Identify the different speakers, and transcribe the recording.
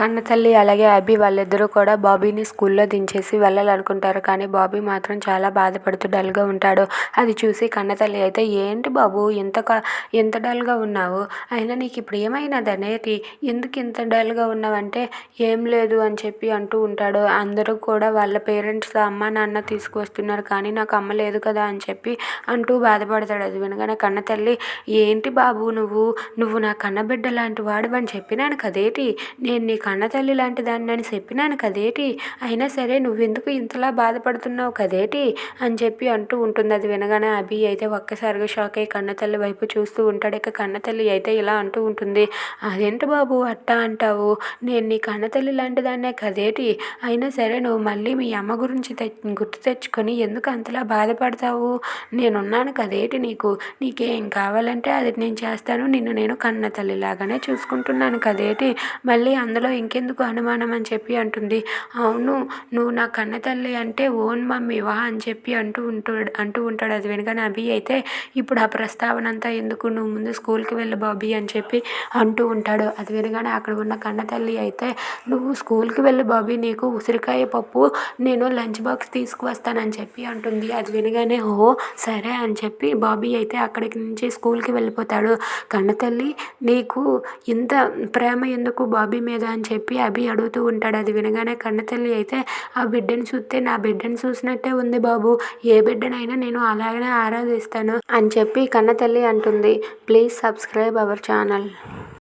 Speaker 1: కన్నతల్లి అలాగే అభి వాళ్ళిద్దరూ కూడా బాబీని స్కూల్లో దించేసి వెళ్ళాలనుకుంటారు. కానీ బాబీ మాత్రం చాలా బాధపడుతూ డల్గా ఉంటాడు. అది చూసి కన్నతల్లి అయితే ఏంటి బాబు ఇంత క ఇంత డల్గా ఉన్నావు? అయినా నీకు ఇప్పుడు ఏమైనది అనేది ఎందుకు ఇంత డల్గా ఉన్నావంటే ఏం లేదు అని చెప్పి అంటూ ఉంటాడు. అందరూ కూడా వాళ్ళ పేరెంట్స్ అమ్మ నాన్న తీసుకువస్తున్నారు. కానీ నాకు అమ్మ లేదు కదా అని చెప్పి అంటూ బాధపడతాడు. అది వినగానే కన్నతల్లి ఏంటి బాబు నువ్వు? నువ్వు నా కన్నబిడ్డ లాంటి వాడు అని చెప్పినాను కదేటి? నేను నీ కన్నతల్లి లాంటి దాన్ని అని చెప్పినాను కదేటి? అయినా సరే నువ్వెందుకు ఇంతలా బాధపడుతున్నావు కదేటి? అని చెప్పి అంటూ ఉంటుంది. అది వినగానే అభి అయితే ఒక్కసారిగా షాక్ అయ్యి కన్నతల్లి వైపు చూస్తూ ఉంటాడు. ఇక కన్నతల్లి అయితే ఇలా అంటూ ఉంటుంది. అదేంటి బాబు అట్టా అంటావు? నేను నీ కన్నతల్లి లాంటి దాన్నే కదేటి? అయినా సరే నువ్వు మళ్ళీ మీ అమ్మ గురించి తె గుర్తు తెచ్చుకొని ఎందుకు అంతలా బాధపడతావు? నేనున్నాను కదేటి నీకు? నీకేం కావాలంటే అది నేను చేస్తాను. నిన్ను నేను కన్న తల్లిలాగానే చూసుకుంటున్నాను కదేటి? మళ్ళీ అందులో ఇంకెందుకు అనుమానం అని చెప్పి అంటుంది. అవును నువ్వు నా కన్న తల్లి అంటే ఓన్ మమ్మీవా అని చెప్పి అంటూ ఉంటాడు అంటూ ఉంటాడు. అది వినగానే అభి అయితే ఇప్పుడు ఆ ప్రస్తావన అంతా ఎందుకు? నువ్వు ముందు స్కూల్కి వెళ్ళి బాబీ అని చెప్పి అంటూ ఉంటాడు. అది వినగానే అక్కడ ఉన్న కన్న తల్లి అయితే నువ్వు స్కూల్కి వెళ్ళు బాబీ నీకు ఉసిరికాయ పప్పు నేను లంచ్ బాక్స్ తీసుకువస్తానని చెప్పి అంటుంది. అది వినగానే ఓ సరే అని చెప్పి బాబీ అయితే అక్కడికి నుంచి స్కూల్కి వెళ్ళిపోతాడు. కన్నతల్లి నీకు ఇంత ప్రేమ ఎందుకు బాబీ మీద అని చెప్పి అభి అడుగుతూ ఉంటాడు. అది వినగానే కన్నతల్లి అయితే ఆ బిడ్డను చూస్తే నా బిడ్డను చూసినట్టే ఉంది బాబు. ఏ బిడ్డనైనా నేను అలాగనే ఆరాధిస్తాను అని చెప్పి కన్నతల్లి అంటుంది. Please subscribe our channel.